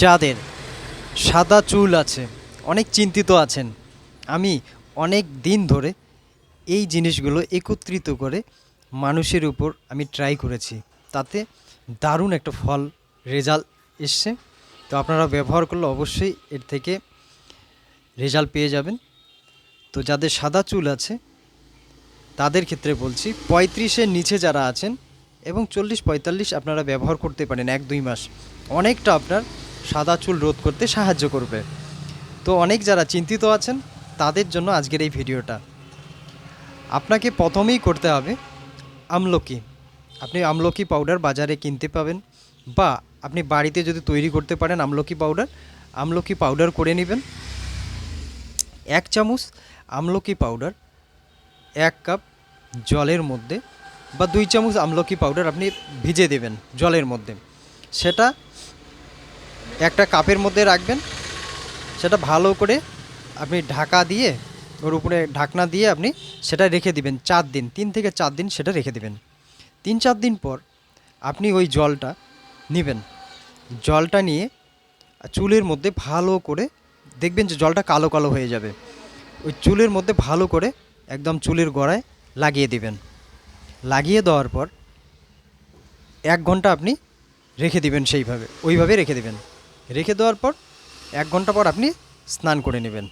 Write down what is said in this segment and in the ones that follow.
যাদের সাদা চুল আছে, অনেক চিন্তিত আছেন, আমি অনেক দিন ধরে এই জিনিসগুলো একত্রিত করে মানুষের উপর আমি ট্রাই করেছি। তাতে দারুণ একটা ফল রেজাল্ট এসছে। তো আপনারা ব্যবহার করলে অবশ্যই এর থেকে রেজাল্ট পেয়ে যাবেন। তো যাদের সাদা চুল আছে, তাদের ক্ষেত্রে বলছি, পঁয়ত্রিশের নিচে যারা আছেন এবং চল্লিশ পঁয়তাল্লিশ আপনারা ব্যবহার করতে পারেন এক দুই মাস। অনেকটা আপনার সাদা চুল রোধ করতে সাহায্য করবে। তো অনেক যারা চিন্তিত আছেন, তাদের জন্য আজকের এই ভিডিওটা। আপনাকে প্রথমেই করতে হবে আমলকি। আপনি আমলকি পাউডার বাজারে কিনতে পাবেন বা আপনি বাড়িতে যদি তৈরি করতে পারেন আমলকি পাউডার আমলকি পাউডার করে নেবেন। এক চামচ আমলকি পাউডার এক কাপ জলের মধ্যে বা দুই চামচ আমলকি পাউডার আপনি ভিজে দেবেন জলের মধ্যে। সেটা একটা কাপের মধ্যে রাখবেন। সেটা ভালো করে আপনি ঢাকা দিয়ে, ওর উপরে ঢাকনা দিয়ে আপনি সেটা রেখে দিবেন চার দিন, তিন থেকে চার দিন সেটা রেখে দিবেন। তিন চার দিন পর আপনি ওই জলটা নেবেন। জলটা নিয়ে চুলের মধ্যে ভালো করে দেখবেন যে জলটা কালো কালো হয়ে যাবে। ওই চুলের মধ্যে ভালো করে একদম চুলের গোড়ায় লাগিয়ে দিবেন। লাগিয়ে দেওয়ার পর এক ঘণ্টা আপনি রেখে দিবেন সেইভাবে, ওইভাবে রেখে দিবেন। রেখে দেওয়ার পর এক ঘণ্টা পর আপনি স্নান করে নেবেন।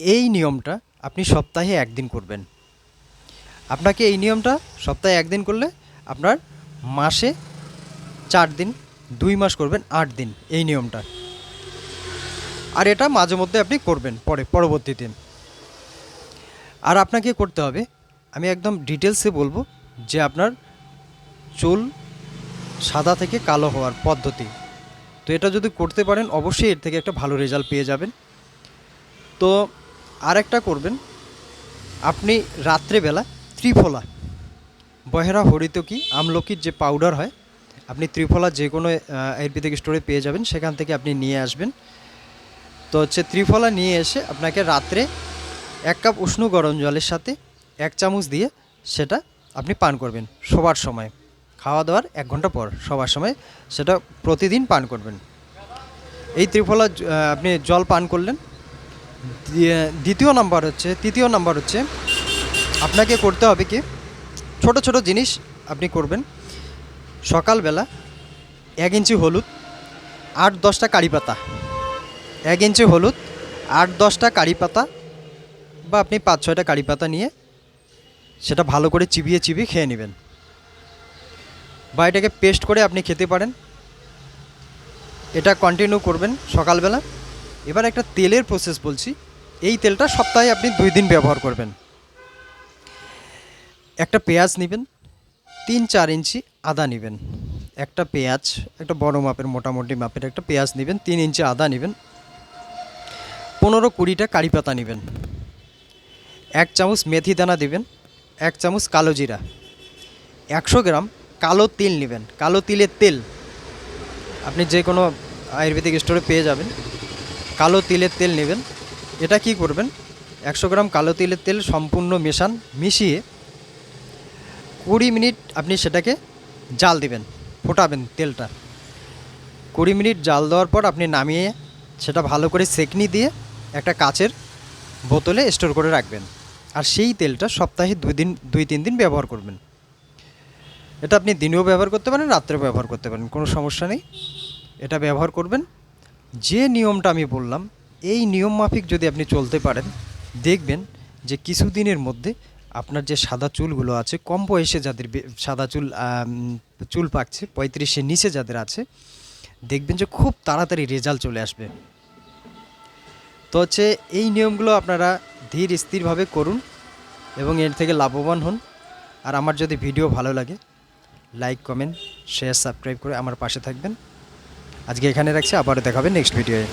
এই নিয়মটা আপনি সপ্তাহে একদিন করবেন। আপনাকে এই নিয়মটা সপ্তাহে একদিন করলে আপনার মাসে চার দিন, দুই মাস করবেন আট দিন এই নিয়মটা। আর এটা মাঝে মধ্যে আপনি করবেন পরে, পরবর্তীতে। আর আপনাকে করতে হবে, আমি একদম ডিটেলসে বলব যে আপনার চুল সাদা থেকে কালো হওয়ার পদ্ধতি। তো এটা যদি করতে পারেন, অবশ্যই এর থেকে একটা ভালো রেজাল্ট পেয়ে যাবেন। তো আরেকটা করবেন, আপনি রাত্রেবেলা ত্রিফলা, বহেরা হরিতকি আমলকির যে পাউডার হয়, আপনি ত্রিফলা যে কোনো আয়ুর্বেদিক স্টোরে পেয়ে যাবেন, সেখান থেকে আপনি নিয়ে আসবেন। তো হচ্ছে ত্রিফলা নিয়ে এসে আপনাকে রাত্রে এক কাপ উষ্ণ গরম জলের সাথে এক চামচ দিয়ে সেটা আপনি পান করবেন শোবার সময়। খাওয়া দাওয়ার এক ঘণ্টা পর সবার সময় সেটা প্রতিদিন পান করবেন। এই ত্রিফলা আপনি জল পান করলেন। দ্বিতীয় নাম্বার হচ্ছে, তৃতীয় নাম্বার হচ্ছে, আপনাকে করতে হবে কি, ছোট ছোট জিনিস আপনি করবেন। সকালবেলা এক ইঞ্চি হলুদ, আট, দশটা কারি পাতা। এক ইঞ্চি হলুদ, আট, দশটা কারি পাতা বা আপনি পাঁচ, ছয়টা কারি পাতা নিয়ে সেটা ভালো করে চিবিয়ে চিবিয়ে খেয়ে নেবেন। বা এটাকে পেস্ট করে আপনি খেতে পারেন। এটা কন্টিনিউ করবেন সকালবেলা। এবার একটা তেলের প্রসেস বলছি। এই তেলটা সপ্তাহে আপনি দুই দিন ব্যবহার করবেন। একটা পেঁয়াজ নেবেন, তিন চার ইঞ্চি আদা নেবেন। একটা পেঁয়াজ, একটা বড় মাপের, মোটামুটি মাপের একটা পেঁয়াজ নেবেন, তিন ইঞ্চি আদা নেবেন। পনেরো কুড়িটা কারি পাতা নেবেন। এক চামচ মেথি দানা দেবেন, এক চামচ কালো জিরা। একশো গ্রাম কালো তিল নেবেন, কালো তিলের তেল। আপনি যে কোনো আয়ুর্বেদিক স্টোরে পেয়ে যাবেন। কালো তিলের তেল নেবেন। এটা কি করবেন? একশো গ্রাম কালো তিলের তেল সম্পূর্ণ মেশান, মিশিয়ে কুড়ি মিনিট আপনি সেটাকে জাল দিবেন, ফোটাবেন তেলটা। কুড়ি মিনিট জাল দেওয়ার পর আপনি নামিয়ে সেটা ভালো করে সেকনি দিয়ে একটা কাচের বোতলে স্টোর করে রাখবেন। আর সেই তেলটা সপ্তাহে দুই দিন, দুই তিন দিন ব্যবহার করবেন। এটা আপনি দিনেও ব্যবহার করতে পারেন, রাত্রেও ব্যবহার করতে পারেন, কোনো সমস্যা নেই। এটা ব্যবহার করবেন। যে নিয়মটা আমি বললাম, এই নিয়ম মাফিক যদি আপনি চলতে পারেন, দেখবেন যে কিছুদিনের মধ্যে আপনার যে সাদা চুলগুলো আছে, কম বয়সে যাদের সাদা চুল চুল পাকছে, পঁয়ত্রিশের নিচে যাদের আছে, দেখবেন যে খুব তাড়াতাড়ি রেজাল্ট চলে আসবে। তো হচ্ছে এই নিয়মগুলো আপনারা ধীর স্থিরভাবে করুন এবং এর থেকে লাভবান হন। আর আমার যদি ভিডিও ভালো লাগে লাইক কমেন্ট শেয়ার সাবস্ক্রাইব করে আমার পাশে থাকবেন। আজকে এখানে রাখছি, আবারও দেখাবেন নেক্সট ভিডিওয়ে